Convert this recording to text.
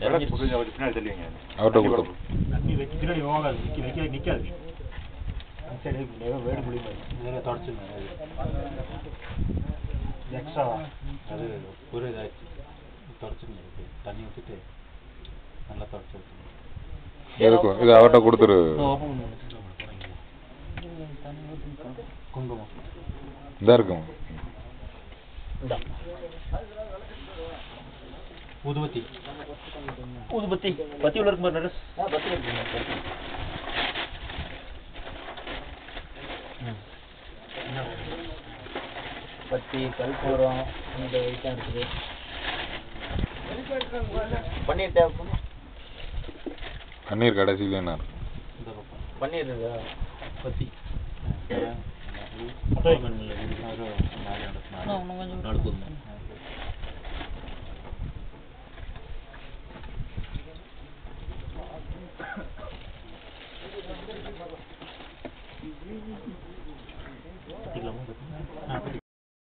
அவர்கிட்ட கொடுத்தோம் தண்ணி வச்சு பின்னாடி போகாது நிக்க வைக்க நிக்காது வேடு குழி மாதிரி தொடச்சுங்க எக்ஸ்ட்ராவா அது ஒரு இதாச்சு தொடச்சுங்க தண்ணி ஊற்றிட்டு நல்லா தொடச்சு எதுக்கும் இது அவர்கிட்ட கொடுத்துரு. குங்குமம் இதாக இருக்கும் ஊதுபத்தி. பத்தி உள்ள இருக்கு மாதிரி நரஸ் பத்தி கல்பூரம் இந்த ஐட்டம் இருக்குது. பன்னீர் தேவைப்படும் பன்னீர் கடைசியில் என்ன? இருக்கும் இந்த Ah, sí.